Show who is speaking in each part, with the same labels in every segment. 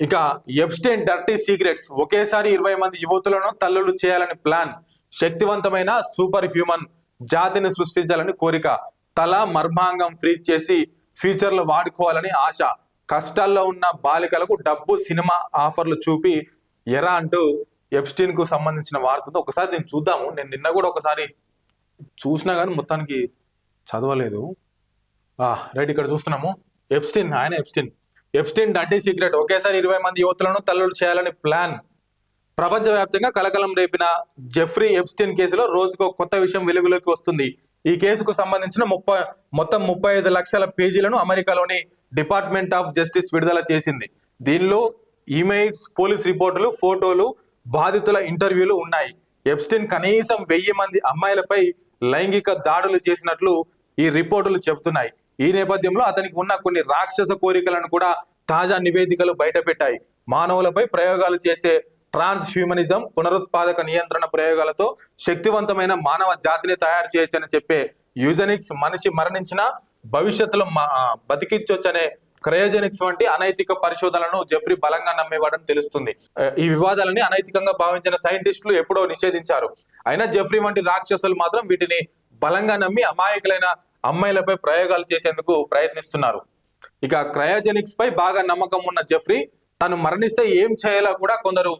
Speaker 1: ఇక ఎబ్స్టెన్ dirty secrets ఒకేసారి ఇరవై మంది యువతులను తల్లులు చేయాలని ప్లాన్. శక్తివంతమైన సూపర్ హ్యూమన్ జాతిని సృష్టించాలని కోరిక. తల మర్మాంగం ఫ్రీ చేసి ఫ్యూచర్లో వాడుకోవాలని ఆశ. కష్టాల్లో ఉన్న బాలికలకు డబ్బు సినిమా ఆఫర్లు చూపి ఎరా అంటూ ఎబ్స్టీన్కు సంబంధించిన వార్తతో ఒకసారి నేను చూద్దాము. నేను నిన్న కూడా ఒకసారి చూసినా కానీ మొత్తానికి చదవలేదు. రైట్ ఇక్కడ చూస్తున్నాము. ఎప్స్టిన్ ఆయన ఎప్స్టిన్ ఎప్స్టిన్ డర్టీ సీక్రెట్ ఒకేసారి ఇరవై మంది యువతులను తల్లులు చేయాలని ప్లాన్ ప్రపంచవ్యాప్తంగా కలకలం రేపిన జెఫ్రీ ఎప్స్టిన్ కేసులో రోజుకో కొత్త విషయం వెలుగులోకి వస్తుంది. ఈ కేసుకు సంబంధించిన ముప్పై మొత్తం ముప్పై ఐదు లక్షల పేజీలను అమెరికాలోని డిపార్ట్మెంట్ ఆఫ్ జస్టిస్ విడుదల చేసింది. దీనిలో ఇమెయిల్స్ పోలీస్ రిపోర్టులు ఫోటోలు బాధితుల ఇంటర్వ్యూలు ఉన్నాయి. ఎప్స్టిన్ కనీసం వెయ్యి మంది అమ్మాయిలపై లైంగిక దాడులు చేసినట్లు ఈ రిపోర్టులు చెబుతున్నాయి. ఈ నేపథ్యంలో అతనికి ఉన్న కొన్ని రాక్షస కోరికలను కూడా తాజా నివేదికలు బయటపెట్టాయి. మానవులపై ప్రయోగాలు చేసే ట్రాన్స్ హ్యూమనిజం పునరుత్పాదక నియంత్రణ ప్రయోగాలతో శక్తివంతమైన మానవ జాతిని తయారు చేయొచ్చని చెప్పే యూజనిక్స్ మనిషి మరణించిన భవిష్యత్తులో బతికించొచ్చనే క్రయోజెనిక్స్ వంటి అనైతిక పరిశోధనలను జెఫ్రీ బలంగా నమ్మేవాడని తెలుస్తుంది. ఈ వివాదాలని అనైతికంగా భావించిన సైంటిస్టులు ఎప్పుడో నిషేధించారు. అయినా జెఫ్రీ వంటి రాక్షసులు మాత్రం వీటిని బలంగా నమ్మి అమాయకులైన అమ్మాయిలపై ప్రయోగాలు చేసేందుకు ప్రయత్నిస్తున్నారు. ఇక క్రయోజెనిక్స్ పై బాగా నమ్మకం ఉన్న జెఫ్రీ తను మరణిస్తే ఏం చేయాలో కూడా కొందరు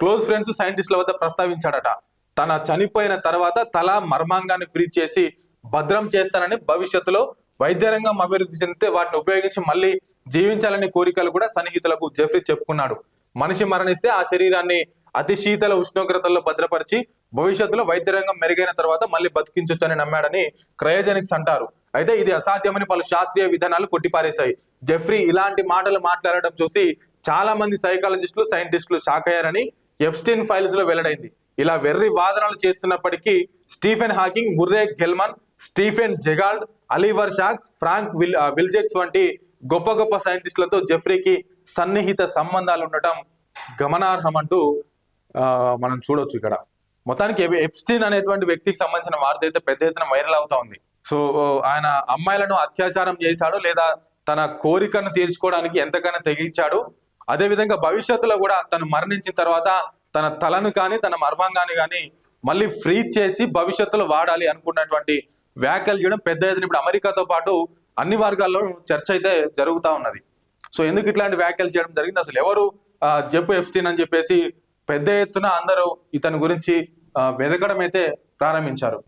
Speaker 1: క్లోజ్ ఫ్రెండ్స్ సైంటిస్టుల వద్ద ప్రస్తావించాడట. తన చనిపోయిన తర్వాత తల మర్మాంగాన్ని ఫ్రీ చేసి భద్రం చేస్తానని భవిష్యత్తులో వైద్య రంగం అభివృద్ధి చెందితే వాటిని ఉపయోగించి మళ్ళీ జీవించాలనే కోరికలు కూడా సన్నిహితులకు జెఫ్రీ చెప్పుకున్నాడు. మనిషి మరణిస్తే ఆ శరీరాన్ని అతి శీతల ఉష్ణోగ్రతల్లో భద్రపరిచి భవిష్యత్తులో వైద్య రంగం మెరుగైన తర్వాత మళ్ళీ బతికించొచ్చని నమ్మాడని క్రయోజెనిక్స్ అంటారు. అయితే ఇది అసాధ్యమని పలు శాస్త్రీయ విధానాలు కొట్టిపారేశాయి. జెఫ్రీ ఇలాంటి మాటలు మాట్లాడడం చూసి చాలా మంది సైకాలజిస్టులు సైంటిస్టులు షాక్ అయ్యారని ఎప్స్టిన్ ఫైల్స్లో వెల్లడైంది. ఇలా వెర్రి వాదనలు చేస్తున్నప్పటికీ Stephen Hawking Murray Gellmann Stephen Jay Gould Oliver Sacks Frank Wil Wilczek వంటి గొప్ప గొప్ప సైంటిస్టులతో జెఫ్రీకి సన్నిహిత సంబంధాలు ఉండటం గమనార్హం అంటూ మనం చూడొచ్చు ఇక్కడ. మొత్తానికి ఎప్స్టీన్ అనేటువంటి వ్యక్తికి సంబంధించిన వార్త అయితే పెద్ద ఎత్తున వైరల్ అవుతా ఉంది. సో ఆయన అమ్మాయిలను అత్యాచారం చేశాడు లేదా తన కోరికను తీర్చుకోవడానికి ఎంతకైనా తెగించాడు. అదే విధంగా భవిష్యత్తులో కూడా తను మరణించిన తర్వాత తన తలను కానీ తన మర్మాంగాన్ని కానీ మళ్ళీ ఫ్రీ చేసి భవిష్యత్తులో వాడాలి అనుకున్నటువంటి వ్యాఖ్యలు చేయడం పెద్ద ఎత్తున ఇప్పుడు అమెరికాతో పాటు అన్ని వర్గాల్లో చర్చ అయితే జరుగుతూ ఉన్నది. సో ఎందుకు ఇట్లాంటి వ్యాఖ్యలు చేయడం జరిగింది? అసలు ఎవరు ఆ, జెఫ్ ఎప్స్టీన్ అని చెప్పేసి పెద్ద ఎత్తున అందరూ ఇతని గురించి వెతకడం అయితే ప్రారంభించారు.